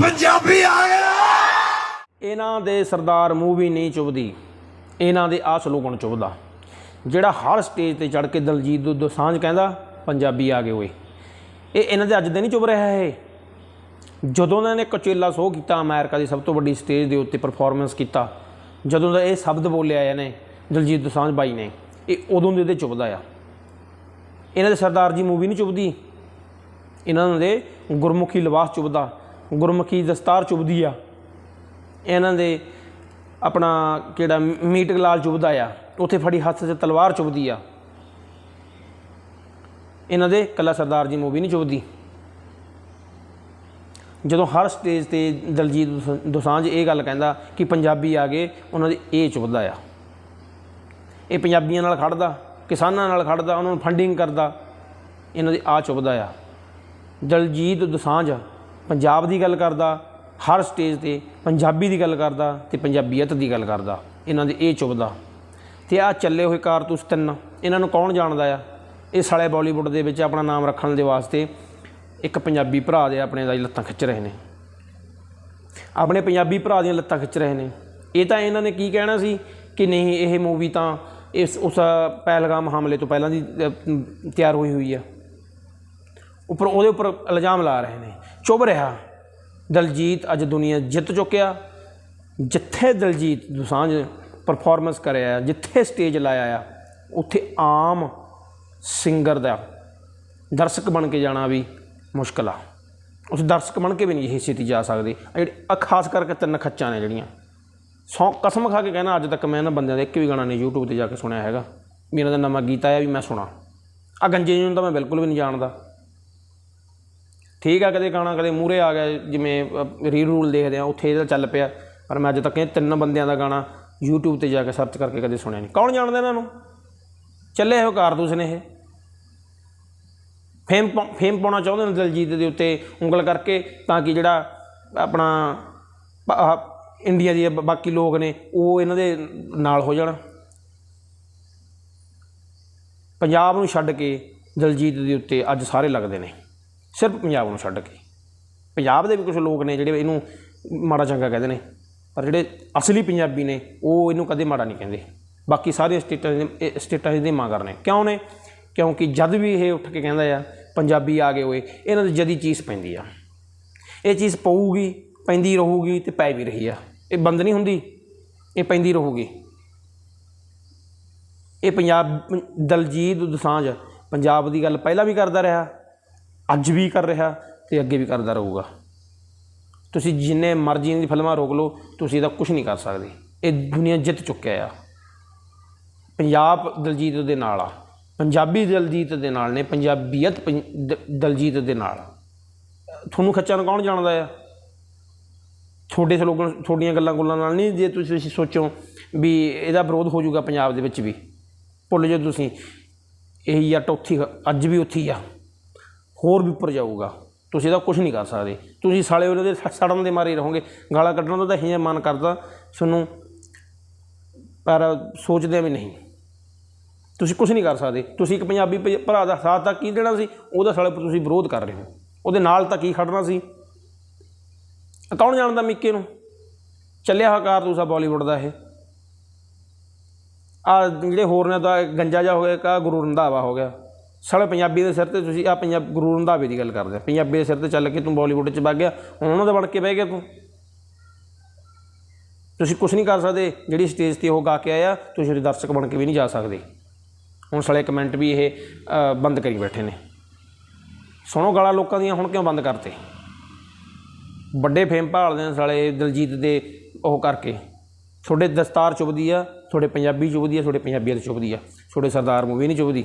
ਪੰਜਾਬੀ ਆ। ਗਿਆ ਇਹਨਾਂ ਦੇ ਸਰਦਾਰ ਮੂਵੀ ਨਹੀਂ ਚੁੱਭਦੀ, ਇਹਨਾਂ ਦੇ ਆਹ ਸਲੋਗਨ ਚੁੱਭਦਾ। ਜਿਹੜਾ ਹਰ ਸਟੇਜ ਤੇ ਚੜ ਕੇ ਦਲਜੀਤ ਦੋਸਾਂਝ ਕਹਿੰਦਾ, ਪੰਜਾਬੀ ਆ ਗਏ ਓਏ। ਇਹ ਇਹਨਾਂ ਦੇ ਅੱਜ ਦੇ ਨਹੀਂ ਚੁੱਭ ਰਿਹਾ ਇਹ। ਜਦੋਂ ਇਹਨਾਂ ਨੇ ਕਚੇਲਾ ਸ਼ੋਅ ਕੀਤਾ, ਅਮਰੀਕਾ ਦੀ ਸਭ ਤੋਂ ਵੱਡੀ ਸਟੇਜ ਦੇ ਉੱਤੇ ਪਰਫਾਰਮੈਂਸ ਕੀਤਾ, ਜਦੋਂ ਦਾ ਇਹ ਸ਼ਬਦ ਬੋਲਿਆ ਇਹਨੇ ਦਲਜੀਤ ਦੋਸਾਂਝ ਬਾਈ ਨੇ, ਇਹ ਉਦੋਂ ਦੇ ਇਹਦੇ ਚੁੱਭਦਾ ਆ। ਇਹਨਾਂ ਦੇ ਸਰਦਾਰ ਜੀ ਮੂਵੀ ਨਹੀਂ ਚੁੱਭਦੀ। ਇਹਨਾਂ ਦੇ ਗੁਰਮੁਖੀ ਲਿਬਾਸ ਚੁੱਭਦਾ। ਗੁਰਮੁਖੀ ਦਸਤਾਰ ਚੁੱਭਦੀ ਆ। ਇਹਨਾਂ ਦੇ ਆਪਣਾ ਕਿਹੜਾ ਮੀਟਕ ਲਾਲ ਚੁੱਭਦਾ ਆ। ਉੱਥੇ ਫੜੀ ਹੱਥ 'ਚ ਤਲਵਾਰ ਚੁੱਭਦੀ ਆ। ਇਹਨਾਂ ਦੇ ਕੱਲਾ ਸਰਦਾਰ ਜੀ ਮੂਵੀ ਨਹੀਂ ਚੁੱਭਦੀ ਜਦੋਂ ਹਰ ਸਟੇਜ ਤੇ ਦਲਜੀਤ ਦੋਸ- ਦੋਸਾਂਝ ਇਹ ਗੱਲ ਕਹਿੰਦਾ ਕਿ ਪੰਜਾਬੀ ਆ ਗਏ, ਉਹਨਾਂ ਦੇ ਇਹ ਚੁੱਭਦਾ ਆ। ਇਹ ਪੰਜਾਬੀਆਂ ਨਾਲ ਖੜਦਾ, ਕਿਸਾਨਾਂ ਨਾਲ ਖੜਦਾ, ਉਹਨਾਂ ਨੂੰ ਫੰਡਿੰਗ ਕਰਦਾ, ਇਹਨਾਂ ਦੇ ਆ ਚੁੱਭਦਾ ਆ। ਦਲਜੀਤ ਦੋਸਾਂਝ ਪੰਜਾਬ ਦੀ ਗੱਲ ਕਰਦਾ, ਹਰ ਸਟੇਜ ਤੇ ਪੰਜਾਬੀ ਦੀ ਗੱਲ ਕਰਦਾ ਤੇ ਪੰਜਾਬੀਅਤ ਦੀ ਗੱਲ ਕਰਦਾ। ਇਹਨਾਂ ਦੇ ਇਹ ਚੁੱਭਦਾ ਤੇ ਆ ਚੱਲੇ ਹੋਏ ਕਾਰਤੂਸ ਤਿੰਨ, ਇਹਨਾਂ ਨੂੰ ਕੌਣ ਜਾਣਦਾ ਆ? ਇਹ ਸਾਲੇ ਬਾਲੀਵੁੱਡ ਦੇ ਵਿੱਚ ਆਪਣਾ ਨਾਮ ਰੱਖਣ ਦੇ ਵਾਸਤੇ ਇੱਕ ਪੰਜਾਬੀ ਭਰਾ ਦੇ ਆਪਣੇ ਦਾ ਲੱਤਾਂ ਖਿੱਚ ਰਹੇ ਨੇ। ਆਪਣੇ ਪੰਜਾਬੀ ਭਰਾ ਦੀਆਂ ਲੱਤਾਂ ਖਿੱਚ ਰਹੇ ਨੇ। ਇਹ ਤਾਂ ਇਹਨਾਂ ਨੇ ਕੀ ਕਹਿਣਾ ਸੀ ਕਿ ਨਹੀਂ, ਇਹ ਮੂਵੀ ਤਾਂ ਇਸ, ਉਸ ਪਹਿਲਗਾਮ ਹਮਲੇ ਤੋਂ ਪਹਿਲਾਂ ਦੀ ਤਿਆਰ ਹੋਈ ਹੋਈ ਆ। ਉੱਪਰ ਉਹਦੇ ਉੱਪਰ ਇਲਜ਼ਾਮ ਲਾ ਰਹੇ ਨੇ। ਚੁੱਭ ਰਿਹਾ। ਦਲਜੀਤ ਅੱਜ ਦੁਨੀਆ ਜਿੱਤ ਚੁੱਕਿਆ। ਜਿੱਥੇ ਦਲਜੀਤ ਦੋਸਾਂਝ ਪਰਫਾਰਮੈਂਸ ਕਰਿਆ ਜਿੱਥੇ ਸਟੇਜ ਲਾਇਆ ਆ, ਉੱਥੇ ਆਮ ਸਿੰਗਰ ਦਾ ਦਰਸ਼ਕ ਬਣ ਕੇ ਜਾਣਾ ਵੀ ਮੁਸ਼ਕਲ ਆ। ਉਸ ਦਰਸ਼ਕ ਬਣ ਕੇ ਵੀ ਨਹੀਂ ਇਹ ਛੇਤੀ ਜਾ ਸਕਦੇ। ਆ ਜਿਹੜੇ ਖਾਸ ਕਰਕੇ ਤਿੰਨ ਖੱਚਾਂ ਨੇ ਜਿਹੜੀਆਂ। ਸੌ ਕਸਮ ਖਾ ਕੇ ਕਹਿਣਾ, ਅੱਜ ਤੱਕ ਮੈਂ ਇਹਨਾਂ ਬੰਦਿਆਂ ਦਾ ਇੱਕ ਵੀ ਗਾਣਾ ਨਹੀਂ YouTube ਤੇ ਜਾ ਕੇ ਸੁਣਿਆ ਹੈਗਾ। ਮੇਰਾ ਇਹਨਾਂ ਦਾ ਨਵਾਂ ਗੀਤ ਆਇਆ ਵੀ ਮੈਂ ਸੁਣਾ। ਆ ਗੰਜੇ ਜੀ ਨੂੰ ਤਾਂ ਮੈਂ ਬਿਲਕੁਲ ਵੀ ਨਹੀਂ ਜਾਣਦਾ। ਠੀਕ ਆ, ਕਦੇ ਗਾਣਾ ਕਦੇ ਮੂਰੇ ਆ ਗਿਆ, ਜਿਵੇਂ ਰੀ ਰੂਲ ਦੇਖਦੇ ਆ, ਉੱਥੇ ਇਹਦਾ ਚੱਲ ਪਿਆ। ਪਰ ਮੈਂ ਅੱਜ ਤੱਕ ਇਹ ਤਿੰਨ ਬੰਦਿਆਂ ਦਾ ਗਾਣਾ YouTube ਤੇ ਜਾ ਕੇ ਸਰਚ ਕਰਕੇ ਕਦੇ ਸੁਣਿਆ ਨਹੀਂ। ਕੌਣ ਜਾਣਦਾ ਇਹਨਾਂ ਨੂੰ? ਚੱਲੇ ਹੋ ਕਾਰਤੂਸ ਨੇ ਇਹ। ਫੇਮ ਪਾ- ਫੇਮ ਪਾਉਣਾ ਚਾਹੁੰਦੇ ਨੇ ਦਲਜੀਤ ਦੇ ਉੱਤੇ ਉਂਗਲ ਕਰਕੇ, ਤਾਂ ਕਿ ਜਿਹੜਾ ਆਪਣਾ ਇੰਡੀਆ ਦੀ ਬਾਕੀ ਲੋਕ ਨੇ, ਉਹ ਇਹਨਾਂ ਦੇ ਨਾਲ ਹੋ ਜਾਣ। ਪੰਜਾਬ ਨੂੰ ਛੱਡ ਕੇ ਦਲਜੀਤ ਦੇ ਉੱਤੇ ਅੱਜ ਸਾਰੇ ਲੱਗਦੇ ਨੇ। ਸਿਰਫ ਪੰਜਾਬ ਨੂੰ ਛੱਡ ਕੇ। ਪੰਜਾਬ ਦੇ ਵੀ ਕੁਝ ਲੋਕ ਨੇ ਜਿਹੜੇ ਇਹਨੂੰ ਮਾੜਾ ਚੰਗਾ ਕਹਿੰਦੇ ਨੇ, ਪਰ ਜਿਹੜੇ ਅਸਲੀ ਪੰਜਾਬੀ ਨੇ, ਉਹ ਇਹਨੂੰ ਕਦੇ ਮਾੜਾ ਨਹੀਂ ਕਹਿੰਦੇ। ਬਾਕੀ ਸਾਰੇ ਸਟੇਟਾਂ ਦੇ ਸਟੇਟਾਂ ਦੇ ਮਾਂ ਨੇ। ਕਿਉਂ ਨੇ? ਕਿਉਂਕਿ ਜਦ ਵੀ ਇਹ ਉੱਠ ਕੇ ਕਹਿੰਦਾ ਆ, ਪੰਜਾਬੀ ਆ ਗਏ ਹੋਏ, ਇਹਨਾਂ ਦੀ ਜਦੀ ਚੀਜ਼ ਪੈਂਦੀ ਆ। ਇਹ ਚੀਜ਼ ਪਊਗੀ, ਪੈਂਦੀ ਰਹੂਗੀ ਤੇ ਪੈ ਵੀ ਰਹੀ ਆ। ਇਹ ਬੰਦ ਨਹੀਂ ਹੁੰਦੀ, ਇਹ ਪੈਂਦੀ ਰਹੂਗੀ। ਇਹ ਪੰਜਾਬ, ਦਲਜੀਤ ਦੋਸਾਂਝ ਪੰਜਾਬ ਦੀ ਗੱਲ ਪਹਿਲਾਂ ਵੀ ਕਰਦਾ ਰਿਹਾ। ਅੱਜ ਵੀ ਕਰ ਰਿਹਾ ਤੇ ਅੱਗੇ ਵੀ ਕਰਦਾ ਰਹੂਗਾ। ਤੁਸੀਂ ਜਿੰਨੇ ਮਰਜ਼ੀ ਇਹਨਾਂ ਦੀ ਫਿਲਮਾਂ ਰੋਕ ਲਓ, ਤੁਸੀਂ ਇਹਦਾ ਕੁਝ ਨਹੀਂ ਕਰ ਸਕਦੇ। ਇਹ ਦੁਨੀਆ ਜਿੱਤ ਚੁੱਕਿਆ ਆ। ਪੰਜਾਬ ਦਲਜੀਤ ਦੇ ਨਾਲ ਆ। ਪੰਜਾਬੀ ਦਲਜੀਤ ਦੇ ਨਾਲ ਨੇ, ਪੰਜਾਬੀਅਤ ਪੰ- ਦ- ਦਲਜੀਤ ਦੇ ਨਾਲ। ਤੁਹਾਨੂੰ ਖੱਚਾ ਨੂੰ ਕੌਣ ਜਾਣਦਾ ਆ? ਤੁਹਾਡੇ ਸਲੋਗਨ, ਤੁਹਾਡੀਆਂ ਗੱਲਾਂ ਗੁੱਲਾਂ ਨਾਲ ਨਹੀਂ ਜੇ ਤੁਸੀਂ ਤੁਸੀਂ ਸੋਚੋ ਵੀ ਇਹਦਾ ਵਿਰੋਧ ਹੋ ਜਾਊਗਾ ਪੰਜਾਬ ਦੇ ਵਿੱਚ ਵੀ। ਭੁੱਲ ਜਾਓ ਤੁਸੀਂ। ਇਹੀ ਆ, ਟੋਥੀ ਅੱਜ ਵੀ ਉੱਥੀ ਆ। ਹੋਰ ਵੀ ਉੱਪਰ ਜਾਊਗਾ। ਤੁਸੀਂ ਇਹਦਾ ਕੁਝ ਨਹੀਂ ਕਰ ਸਕਦੇ। ਤੁਸੀਂ ਸਾਲੇ ਉਹਨਾਂ ਦੇ ਸੜਨ ਦੇ ਮਾਰੇ ਰਹੋਗੇ। ਗਾਲਾਂ ਕੱਢਣ ਦਾ ਤਾਂ ਹੀ ਮਨ ਕਰਦਾ। ਤੁਹਾਨੂੰ ਪਰ ਸੋਚਦੇ ਵੀ ਨਹੀਂ। ਤੁਸੀਂ ਕੁਝ ਨਹੀਂ ਕਰ ਸਕਦੇ। ਤੁਸੀਂ ਇੱਕ ਪੰਜਾਬੀ ਭ- ਭਰਾ ਦਾ ਸਾਥ ਤਾਂ ਕੀ ਦੇਣਾ ਸੀ? ਉਹਦਾ ਸਾਲੇ ਤੁਸੀਂ ਵਿਰੋਧ ਕਰ ਰਹੇ ਹੋ। ਉਹਦੇ ਨਾਲ ਤਾਂ ਕੀ ਖੜਨਾ ਸੀ? ਕੌਣ ਜਾਣਦਾ ਮਿੱਕੇ ਨੂੰ? ਚੱਲਿਆ ਹੋਇਆ ਕਾਰਤੂਸ ਆ ਬਾਲੀਵੁੱਡ ਦਾ ਇਹ। ਆ ਜਿਹੜੇ ਹੋਰ ਨੇ ਤਾਂ ਗੰਜਾ ਜਾ ਹੋ ਗਿਆ ਕਾ ਗੁਰੂ ਰੰਧਾਵਾ ਹੋ ਗਿਆ। ਸਾਲੇ ਪੰਜਾਬੀ ਦੇ ਸਿਰ ਤੇ ਤੁਸੀਂ ਆ ਪੰਜਾਬ ਗੁਰੂ ਰੰਧਾਵੇ ਦੀ ਗੱਲ ਕਰਦੇ ਆ। ਪੰਜਾਬੀ ਦੇ ਸਿਰ ਤੇ ਚੱਲ ਕੇ ਤੂੰ ਬਾਲੀਵੁੱਡ 'ਚ ਵਗ ਗਿਆ, ਹੁਣ ਉਹਨਾਂ ਦਾ ਬਣ ਕੇ ਬਹਿ ਗਿਆ ਤੂੰ। ਤੁਸੀਂ ਕੁਝ ਨਹੀਂ ਕਰ ਸਕਦੇ, ਜਿਹੜੀ ਸਟੇਜ ਤੇ ਉਹ ਗਾ ਕੇ ਆਇਆ, ਤੁਸੀਂ ਉਹਦੇ ਦਰਸ਼ਕ ਬਣ ਕੇ ਵੀ ਨਹੀਂ ਜਾ ਸਕਦੇ। ਹੁਣ ਸਾਲੇ ਕਮੈਂਟ ਵੀ ਇਹ ਬੰਦ ਕਰੀ ਬੈਠੇ ਨੇ। ਸੁਣੋ ਗਾਲਾਂ ਲੋਕਾਂ ਦੀਆਂ, ਹੁਣ ਕਿਉਂ ਬੰਦ ਕਰਤੇ? ਵੱਡੇ ਫੇਮ ਭਾਲਦੇ ਨੇ ਸਾਲੇ ਦਲਜੀਤ ਦੇ ਉਹ ਕਰਕੇ। ਤੁਹਾਡੇ ਦਸਤਾਰ ਚੁੱਭਦੀ ਆ, ਤੁਹਾਡੇ ਪੰਜਾਬੀ ਚੁੱਭਦੀ ਆ, ਤੁਹਾਡੇ ਪੰਜਾਬੀਅਤ ਚੁੱਭਦੀ ਆ। ਤੁਹਾਡੇ ਸਰਦਾਰ ਮੂਵੀ ਨਹੀਂ ਚੁੱਭਦੀ।